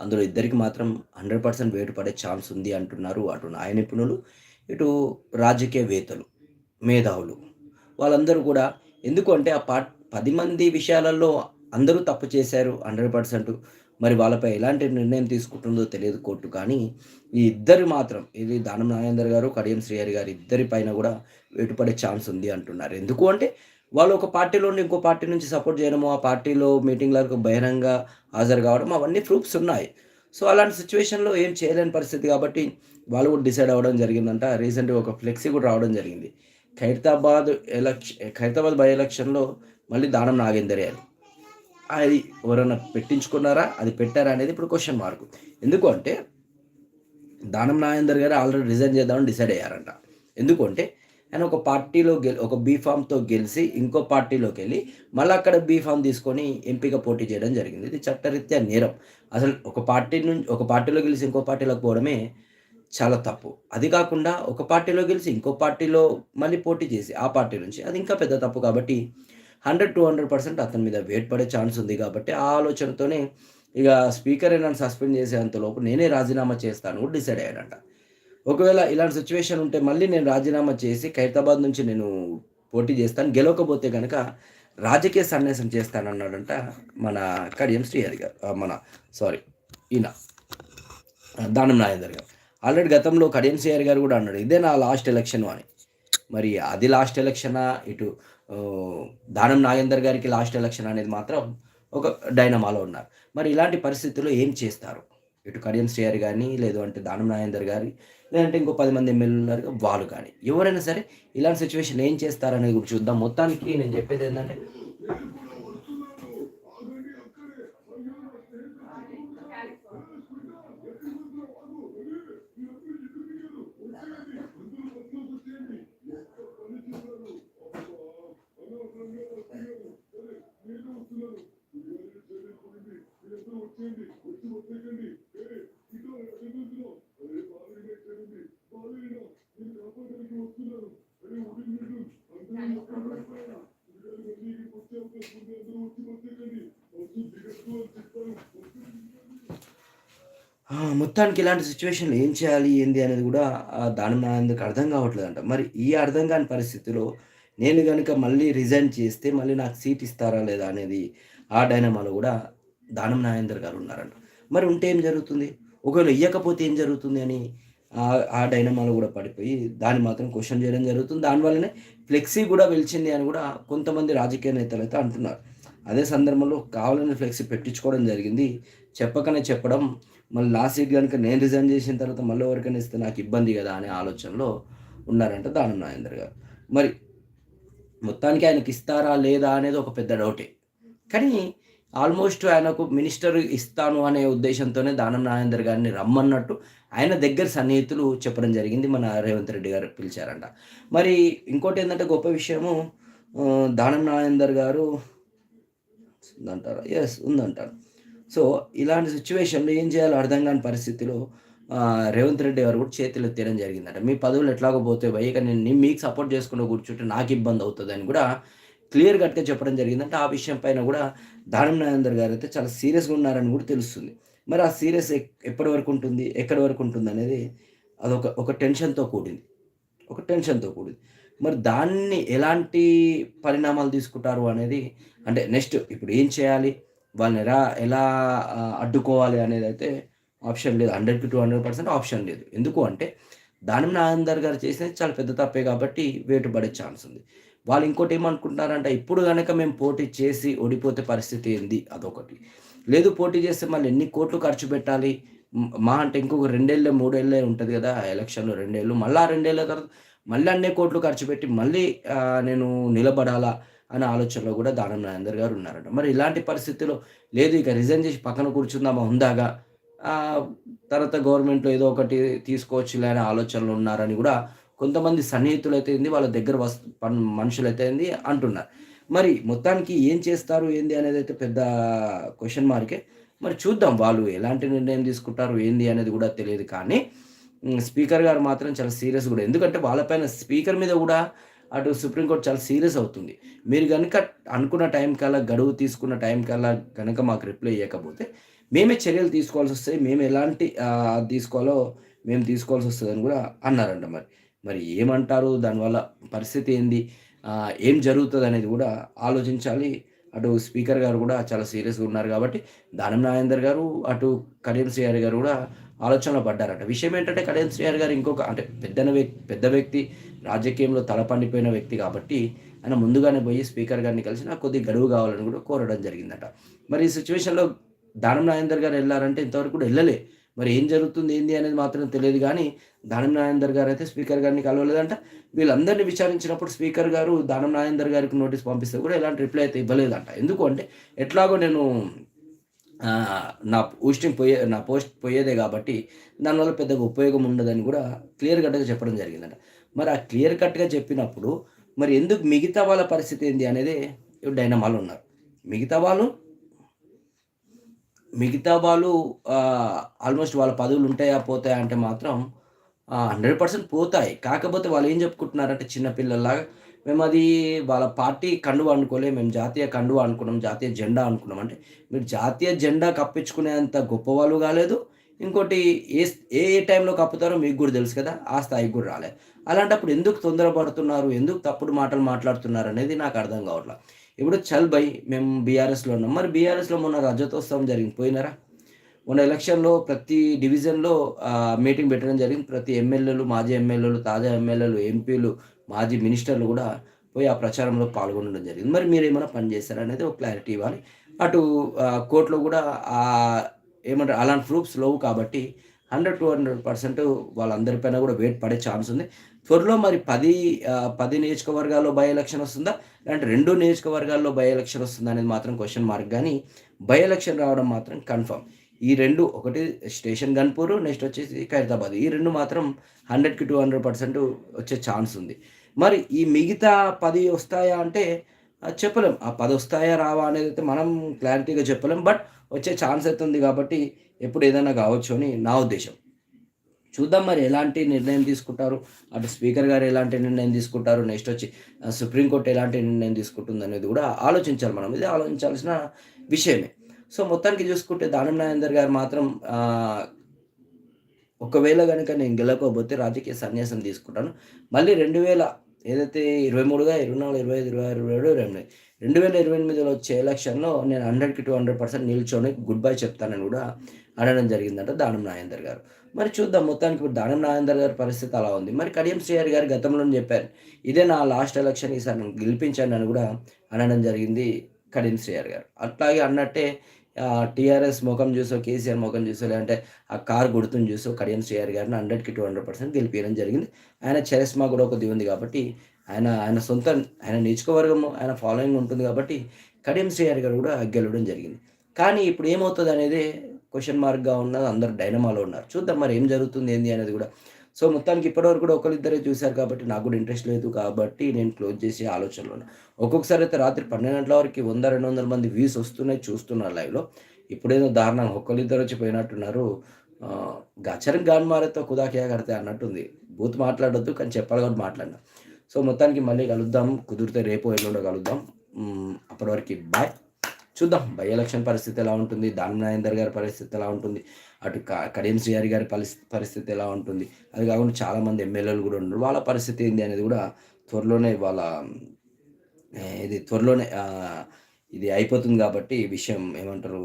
అందులో ఇద్దరికి మాత్రం హండ్రెడ్ పర్సెంట్ వేటు పడే ఛాన్స్ ఉంది అంటున్నారు అటు న్యాయ నిపుణులు ఇటు రాజకీయవేత్తలు మేధావులు. వాళ్ళందరూ కూడా ఎందుకు అంటే ఆ పా పది మంది విషయాలలో అందరూ తప్పు చేశారు హండ్రెడ్ పర్సెంట్. మరి వాళ్ళపై ఎలాంటి నిర్ణయం తీసుకుంటుందో తెలియదు కోర్టు. కానీ ఈ ఇద్దరు మాత్రం ఇది దానం నాగేందర్ గారు కడియం శ్రీహరి గారు ఇద్దరి పైన కూడా వేటుపడే ఛాన్స్ ఉంది అంటున్నారు. ఎందుకు అంటే వాళ్ళు ఒక పార్టీలో ఇంకో పార్టీ నుంచి సపోర్ట్ చేయడము ఆ పార్టీలో మీటింగ్లకు బహిరంగ హాజరు కావడం అవన్నీ ప్రూఫ్స్ ఉన్నాయి. సో అలాంటి సిచ్యువేషన్లో ఏం చేయలేని పరిస్థితి కాబట్టి వాళ్ళు కూడా డిసైడ్ అవ్వడం జరిగిందంట. రీసెంట్గా ఒక ఫ్లెక్సీ కూడా రావడం జరిగింది. ఖైరతాబాద్ ఎలక్ష ఖైరతాబాద్ బై ఎలక్షన్లో మళ్ళీ దానం నాగేందరే అని అది ఎవరైనా పెట్టించుకున్నారా? అది పెట్టారా అనేది ఇప్పుడు క్వశ్చన్ మార్క్. ఎందుకు అంటే దానం నాగేందర్ గారు ఆల్రెడీ రిజైన్ చేద్దామని డిసైడ్ అయ్యారంట. ఎందుకంటే ఆయన ఒక పార్టీలో గెలి ఒక బీఫామ్తో గెలిచి ఇంకో పార్టీలోకి వెళ్ళి మళ్ళీ అక్కడ బీఫామ్ తీసుకొని ఎంపీగా పోటీ చేయడం జరిగింది. ఇది చట్టరీత్యా నేరం. అసలు ఒక పార్టీ నుంచి ఒక పార్టీలో గెలిచి ఇంకో పార్టీలోకి పోవడమే చాలా తప్పు. అది కాకుండా ఒక పార్టీలో గెలిచి ఇంకో పార్టీలో మళ్ళీ పోటీ చేసి ఆ పార్టీ నుంచి అది ఇంకా పెద్ద తప్పు కాబట్టి హండ్రెడ్ టూ హండ్రెడ్ పర్సెంట్ అతని మీద వెయిట్ పడే ఛాన్స్ ఉంది కాబట్టి ఆ ఆలోచనతోనే ఇక స్పీకర్ నన్ను సస్పెండ్ చేసేంత లోపు నేనే రాజీనామా చేస్తాను కూడా డిసైడ్ అయ్యాడంట. ఒకవేళ ఇలాంటి సిచ్యువేషన్ ఉంటే మళ్ళీ నేను రాజీనామా చేసి ఖైరతాబాద్ నుంచి నేను పోటీ చేస్తాను. గెలవకపోతే కనుక రాజకీయ సన్యాసం చేస్తానన్నాడంట మన కడియం శ్రీహరి గారు మన సారీ ఈయన. దానం నాయందర్ గారు. ఆల్రెడీ గతంలో కడియం శ్రీహరి గారు కూడా అన్నాడు ఇదే నా లాస్ట్ ఎలక్షన్ అని. మరి అది లాస్ట్ ఎలక్షనా ఇటు దానం నాగేందర్ గారికి లాస్ట్ ఎలక్షన్ అనేది మాత్రం ఒక డైనమాలో ఉన్నారు. మరి ఇలాంటి పరిస్థితుల్లో ఏం చేస్తారు? ఇటు కడియం శ్రీహరి కానీ లేదు అంటే దానం నాగేందర్ గారి లేదంటే ఇంకో పది మంది ఎమ్మెల్యేలు ఉన్నారు వాళ్ళు కానీ ఎవరైనా సరే ఇలాంటి సిచ్యువేషన్ ఏం చేస్తారనేది కూడా చూద్దాం మొత్తానికి నేను చెప్పేది ఏంటంటే ఆ! మొత్తానికి ఇలాంటి సిచ్యువేషన్‌లో ఏం చేయాలి? ఏంది? అనేది కూడా దాని దానం అర్థం అర్థం అంట మరి ఈ అర్థం కాని పరిస్థితిలో నేను కనుక మళ్ళీ రిజైన్ చేస్తే మళ్ళీ నాకు సీట్ ఇస్తారా? లేదా? అనేది ఆ డైనమాలో కూడా దానం నాగేందర్ గారు ఉన్నారంట. మరి ఉంటే ఏం జరుగుతుంది? ఒకవేళ ఇయ్యకపోతే ఏం జరుగుతుంది? అని ఆ డైనమాలో కూడా పడిపోయి దాన్ని మాత్రం క్వశ్చన్ చేయడం జరుగుతుంది. దానివల్లనే ఫ్లెక్సీ కూడా వెలిచింది అని కూడా కొంతమంది రాజకీయ నేతలైతే అంటున్నారు. అదే సందర్భంలో కావాలని ఫ్లెక్సీ పెట్టించుకోవడం జరిగింది. చెప్పకనే చెప్పడం మళ్ళీ లాస్ట్ వీక్ కనుక నేను రిజైన్ చేసిన తర్వాత మళ్ళీ ఎవరికైనా ఇస్తే నాకు ఇబ్బంది కదా అనే ఆలోచనలో ఉన్నారంట దానం నాయందర్ గారు. మరి మొత్తానికి ఆయనకి ఇస్తారా? లేదా? అనేది ఒక పెద్ద డౌటే. కానీ ఆల్మోస్ట్ ఆయనకు మినిస్టర్ ఇస్తాను అనే ఉద్దేశంతోనే దానం నాగేందర్ గారిని రమ్మన్నట్టు ఆయన దగ్గర సన్నిహితులు చెప్పడం జరిగింది. మన రేవంత్ రెడ్డి గారు పిలిచారంట. మరి ఇంకోటి ఏంటంటే గొప్ప విషయము దానం నాగేందర్ గారు ఉందంటారా? ఎస్ ఉందంటారు. సో, ఇలాంటి సిచ్యువేషన్‌లో ఏం చేయాలో అర్థం కాని పరిస్థితిలో రేవంత్ రెడ్డి గారు కూడా చేతులెత్తేయడం జరిగిందట. మీ పదవులు ఎట్లాగో పోతే భయ్ ఇక నేను మీకు సపోర్ట్ చేసుకుంటూ కూర్చుంటే నాకు ఇబ్బంది అవుతదని కూడా క్లియర్ కట్‌గా చెప్పడం జరిగిందంటే ఆ విషయం పైన కూడా దానం గారు అయితే చాలా సీరియస్‌గా ఉన్నారని కూడా తెలుస్తుంది. మరి ఆ సీరియస్ ఎక్ ఎప్పటి వరకు ఉంటుంది? ఎక్కడి వరకు ఉంటుంది అనేది అదొక ఒక టెన్షన్‌తో కూడింది. ఒక టెన్షన్‌తో కూడింది. మరి దాన్ని ఎలాంటి పరిణామాలు తీసుకుంటారు అనేది అంటే నెక్స్ట్ ఇప్పుడు ఏం చేయాలి? వాళ్ళని ఎలా ఎలా అడ్డుకోవాలి అనేది అయితే ఆప్షన్ లేదు. 100-200% ఆప్షన్ లేదు. ఎందుకు అంటే దానం నాగేందర్ గారు చేసినది చాలా పెద్ద తప్పే కాబట్టి వేటు పడే ఛాన్స్ ఉంది. వాళ్ళు ఇంకోటి ఏమనుకుంటున్నారంటే ఇప్పుడు కనుక మేము పోటీ చేసి ఓడిపోతే పరిస్థితి ఏంది? అదొకటి. లేదు పోటీ చేస్తే మళ్ళీ ఎన్ని కోట్లు ఖర్చు పెట్టాలి? మా అంటే ఇంకొక 2 ఏళ్ళే, 3 ఏళ్ళే ఉంటది గదా! ఆ ఎలక్షన్‌లో 2 ఏళ్ళు. మళ్ళా 2 ఏళ్ళ తర్వాత మళ్ళీ అన్నే కోట్లు ఖర్చు పెట్టి మళ్ళీ నేను నిలబడాలా? అనే ఆలోచనలో కూడా దానం నరేందర్ గారు ఉన్నారట. మరి ఇలాంటి పరిస్థితిలో లేదు ఇక రిజైన్ చేసి పక్కన కూర్చుందామా ఉందాగా తర్వాత గవర్నమెంట్‌లో ఏదో ఒకటి తీసుకోవచ్చు అనే ఆలోచనలు ఉన్నారని కూడా కొంతమంది సన్నిహితులు ఏంది వాళ్ళ దగ్గర వస్తు మనుషులు మనుషులైతే అంటున్నారు. మరి మొత్తానికి ఏం చేస్తారు? ఏంది? అనేది అయితే పెద్ద క్వశ్చన్ మార్కే. మరి చూద్దాం వాళ్ళు ఎలాంటి నిర్ణయం తీసుకుంటారు? ఏంది? అనేది కూడా తెలియదు కానీ స్పీకర్ గారు మాత్రం చాలా సీరియస్ కూడా ఎందుకంటే వాళ్ళ పైన స్పీకర్ మీద కూడా అటు సుప్రీం కోర్ట్ చాలా సీరియస్ అవుతుంది. మీరు కనుక అనుకున్న టైం కల్లా గడువు తీసుకున్న టైం కల్లా కనుక మాకు రిప్లై ఇవ్వకపోతే మేమే చర్యలు తీసుకోవాల్సి వస్తాయి మేము ఎలాంటి తీసుకోవాలో మేము తీసుకోవాల్సి వస్తుందని కూడా అన్నారంట మరి. మరి ఏమంటారు? దానివల్ల పరిస్థితి ఏంది? ఏం జరుగుతుంది అనేది కూడా ఆలోచించాలి. అటు స్పీకర్ గారు కూడా చాలా సీరియస్గా ఉన్నారు కాబట్టి దానం నాగేందర్ గారు అటు కడియం శ్రీహరి గారు కూడా ఆలోచనలో పడ్డారట. విషయం ఏంటంటే కడియం శ్రీహరి గారు ఇంకొక అంటే పెద్ద వ్యక్తి పెద్ద వ్యక్తి రాజకీయంలో తలపండిపోయిన వ్యక్తి కాబట్టి ఆయన ముందుగానే పోయి స్పీకర్ గారిని కలిసి నాకు కొద్దిగా గడువు కావాలని కూడా కోరడం జరిగిందట. మరి ఈ సిచ్యువేషన్లో దానం నాగేందర్ గారు వెళ్ళారంటే ఇంతవరకు కూడా వెళ్ళలే. మరి ఏం జరుగుతుంది ఏంది అనేది మాత్రం తెలియదు కానీ దానం నాగేందర్ గారు అయితే స్పీకర్ గారిని కలవలేదంట. వీళ్ళందరినీ విచారించినప్పుడు స్పీకర్ గారు దానం నాగేందర్ గారికి నోటీస్ పంపిస్తే కూడా ఎలాంటి రిప్లై అయితే ఇవ్వలేదంట. ఎందుకు అంటే ఎట్లాగో నేను నా పోస్టింగ్ పోయే నా పోస్ట్ పోయేదే కాబట్టి దానివల్ల పెద్దగా ఉపయోగం ఉండదని కూడా క్లియర్ కట్గా చెప్పడం జరిగిందంట. మరి ఆ క్లియర్ కట్గా చెప్పినప్పుడు మరి ఎందుకు మిగతా వాళ్ళ పరిస్థితి ఏంటి అనేది డైనమాలు ఉన్నారు. మిగతా వాళ్ళు మిగతా వాళ్ళు ఆల్మోస్ట్ వాళ్ళ పదవులు ఉంటాయా పోతాయా అంటే మాత్రం హండ్రెడ్ పర్సెంట్ పోతాయి. కాకపోతే వాళ్ళు ఏం చెప్పుకుంటున్నారంటే చిన్నపిల్లల్లాగా మేము అది వాళ్ళ పార్టీ కండువ అనుకోలే మేము జాతీయ కండువ అనుకున్నాం జాతీయ జెండా అనుకున్నాం. అంటే మీరు జాతీయ జెండా కప్పించుకునేంత గొప్పవాళ్ళు కాలేదు ఇంకోటి ఏ ఏ టైంలో కప్పుతారో మీకు కూడా తెలుసు కదా ఆ స్థాయికి కూడా రాలే. అలాంటప్పుడు ఎందుకు తొందరపడుతున్నారు ఎందుకు తప్పుడు మాటలు మాట్లాడుతున్నారు అనేది నాకు అర్థం కావట్లేదు ఇప్పుడు చల్ బై మేము బీఆర్ఎస్లో ఉన్నాం. మరి బీఆర్ఎస్లో మొన్న రజతోత్సవం జరిగింది పోయినారా? మొన్న ఎలక్షన్లో ప్రతి డివిజన్లో మీటింగ్ పెట్టడం జరిగింది. ప్రతి ఎమ్మెల్యేలు మాజీ ఎమ్మెల్యేలు తాజా ఎమ్మెల్యేలు ఎంపీలు మాజీ మినిస్టర్లు కూడా పోయి ఆ ప్రచారంలో పాల్గొనడం జరిగింది. మరి మీరు ఏమైనా పని చేస్తారనేది ఒక క్లారిటీ ఇవ్వాలి. అటు కోర్టులో కూడా ఏమంటారు? అలాంటి ప్రూఫ్స్ లేవు కాబట్టి హండ్రెడ్ టూ హండ్రెడ్ పర్సెంట్ వాళ్ళందరిపైన కూడా వెయిట్ పడే ఛాన్స్ ఉంది. త్వరలో మరి పది పది నియోజకవర్గాల్లో బై ఎలక్షన్ వస్తుందా? లేదంటే రెండు నియోజకవర్గాల్లో బై ఎలక్షన్ వస్తుందా అనేది మాత్రం క్వశ్చన్ మార్క్. కానీ బై ఎలక్షన్ రావడం మాత్రం కన్ఫర్మ్. ఈ రెండు ఒకటి స్టేషన్ గన్పూర్ నెక్స్ట్ వచ్చేసి ఖైరతాబాద్. ఈ రెండు మాత్రం హండ్రెడ్కి టూ హండ్రెడ్ పర్సెంట్ వచ్చే ఛాన్స్ ఉంది. మరి ఈ మిగతా పది వస్తాయా అంటే చెప్పలేం. ఆ పది వస్తాయా రావా అనేది అయితే మనం క్లారిటీగా చెప్పలేం. బట్ వచ్చే ఛాన్స్ అయితే ఉంది కాబట్టి ఎప్పుడు ఏదైనా కావచ్చు అని నా ఉద్దేశం. చూద్దాం మరి ఎలాంటి నిర్ణయం తీసుకుంటారు అటు స్పీకర్ గారు ఎలాంటి నిర్ణయం తీసుకుంటారు నెక్స్ట్ వచ్చి సుప్రీంకోర్టు ఎలాంటి నిర్ణయం తీసుకుంటుంది అనేది కూడా ఆలోచించాలి మనం. ఇది ఆలోచించాల్సిన విషయమే. సో మొత్తానికి చూసుకుంటే దానం నాయందర్ గారు మాత్రం ఒకవేళ కనుక నేను గెలవకపోతే రాజకీయ సన్యాసం తీసుకుంటాను. మళ్ళీ రెండు వేల ఏదైతే ఇరవై మూడుగా ఇరవై నాలుగు ఇరవై ఐదు ఇరవై ఆరు ఇరవై ఏడు ఇరవై రెండు వేల ఇరవై ఎనిమిదిలో వచ్చే ఎలక్షన్లో నేను హండ్రెడ్కి టూ హండ్రెడ్ పర్సెంట్ నిల్చొని గుడ్ బై చెప్తానని కూడా అనడం జరిగిందంట దానం నాయందర్ గారు. మరి చూద్దాం మొత్తానికి ఇప్పుడు దానం నాగేందర్ గారి పరిస్థితి అలా ఉంది. మరి కడియం శ్రీహరి గారు గతంలో చెప్పారు ఇదే నా లాస్ట్ ఎలక్షన్ ఈసారి నన్ను గెలిపించాను అని కూడా అనడం జరిగింది కడియం శ్రీహరి గారు. అట్లాగే అన్నట్టే టీఆర్ఎస్ ముఖం చూసో కేసీఆర్ ముఖం చూసో లేదంటే ఆ కార్ గుర్తుని చూసో కడియం శ్రీఆర్ గారిని హండ్రెడ్కి టూ హండ్రెడ్ పర్సెంట్ గెలిపించడం జరిగింది. ఆయన చరిస్మా కూడా కొద్దిగా ఉంది కాబట్టి ఆయన ఆయన సొంత ఆయన నియోజకవర్గము ఆయన ఫాలోయింగ్ ఉంటుంది కాబట్టి కడియం శ్రీఆర్ గారు కూడా గెలవడం జరిగింది. కానీ ఇప్పుడు ఏమవుతుంది అనేది క్వశ్చన్ మార్క్గా ఉన్నది అందరు డైనమాలో ఉన్నారు. చూద్దాం మరి ఏం జరుగుతుంది ఏంది అనేది కూడా సో మొత్తానికి ఇప్పటివరకు కూడా ఒకరిద్దరే చూశారు కాబట్టి నాకు కూడా ఇంట్రెస్ట్ లేదు కాబట్టి నేను క్లోజ్ చేసే ఆలోచనలో ఉన్నా ఒక్కొక్కసారి అయితే రాత్రి పన్నెండు గంటల వరకు వంద రెండు వందల మంది వ్యూస్ వస్తున్నాయి చూస్తున్నారు లైవ్లో. ఇప్పుడేదో దారుణం ఒక్కరిద్దరు వచ్చి పోయినట్టున్నారు. గచరం గాన్ మారేతో కుదాకియా కడితే అన్నట్టుంది. బూత్ మాట్లాడొద్దు కానీ చెప్పాలి కాబట్టి మాట్లాడినా. సో మొత్తానికి మళ్ళీ కలుద్దాం. కుదిరితే రేపు ఎల్లుండో కలుద్దాం. అప్పటివరకు బాయ్. చూద్దాం. బై ఎలక్షన్ పరిస్థితి ఎలా ఉంటుంది? దాని నాయందర్ గారి పరిస్థితి ఎలా ఉంటుంది? అటు కడియం శ్రీహరి గారి పరిస్థితి ఎలా ఉంటుంది? అది కాకుండా చాలామంది ఎమ్మెల్యేలు కూడా ఉన్నారు. వాళ్ళ పరిస్థితి ఏంటి అనేది కూడా త్వరలోనే వాళ్ళ ఇది త్వరలోనే ఇది అయిపోతుంది కాబట్టి విషయం ఏమంటారు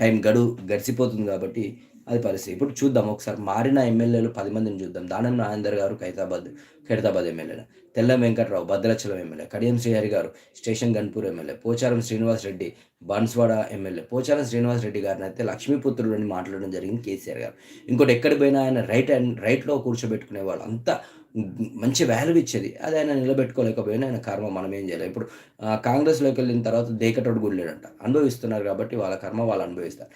టైం గడు గడిచిపోతుంది కాబట్టి అది పరిస్థితి. ఇప్పుడు చూద్దాం. ఒకసారి మారిన ఎమ్మెల్యేలు పది మందిని చూద్దాం. దానం నాగేందర్ గారు ఖైతాబాద్ ఖైరతాబాద్ ఎమ్మెల్యే తెల్ల Venkatrao Bhadrachalam MLA Kadiyam Srihari garu station Ghanpur MLA Pocharam Srinivas Reddy Banswada MLA Pocharam Srinivas Reddy గారిని అయితే లక్ష్మీపుత్రుడు అని మాట్లాడడం జరిగింది కేసీఆర్ గారు. ఇంకోటి ఎక్కడికి పోయినా ఆయన రైట్ అండ్ రైట్లో కూర్చోబెట్టుకునే వాళ్ళు అంతా మంచి వాల్యూ ఇచ్చేది. అది ఆయన నిలబెట్టుకోలేకపోయినా ఆయన కర్మ మనం ఏం చేయలేం. ఇప్పుడు కాంగ్రెస్లోకి వెళ్ళిన తర్వాత దేకటోడు గుళ్ళేడంట. అనుభవిస్తున్నారు కాబట్టి వాళ్ళ కర్మ వాళ్ళు అనుభవిస్తారు.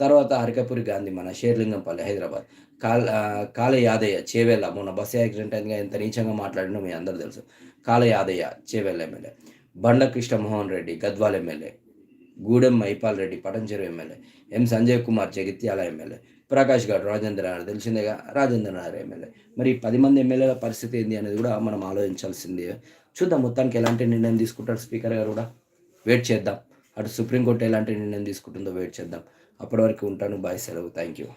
తర్వాత హరికపురి గాంధీ మన షేర్లింగంపల్లి హైదరాబాద్. కాల కాల యాదయ్య చేవేళ్ళ. మొన్న బస్సు యాక్సిడెంట్ అయిందిగా ఎంత నీచంగా మాట్లాడినో మీ అందరూ తెలుసు. కాల Yadaiah Chevella MLA. Banda Krishnamohan Reddy Gadwal MLA. Gudem Mahipal Reddy Patancheru MLA. M. Sanjay Kumar Jagtial MLA. Prakash గారు రాజేంద్ర నగర్ తెలిసిందేగా రాజేంద్ర నగర్ ఎమ్మెల్యే మరి పది మంది ఎమ్మెల్యేల పరిస్థితి ఏంది అనేది కూడా మనం ఆలోచించాల్సింది చూద్దాం మొత్తానికి ఎలాంటి నిర్ణయం తీసుకుంటారు స్పీకర్ గారు కూడా వెయిట్ చేద్దాం అటు సుప్రీంకోర్టు ఎలాంటి నిర్ణయం తీసుకుంటుందో వెయిట్ చేద్దాం అప్పటి వరకు ఉంటాను. బాయ్. సెలవు. Thank you.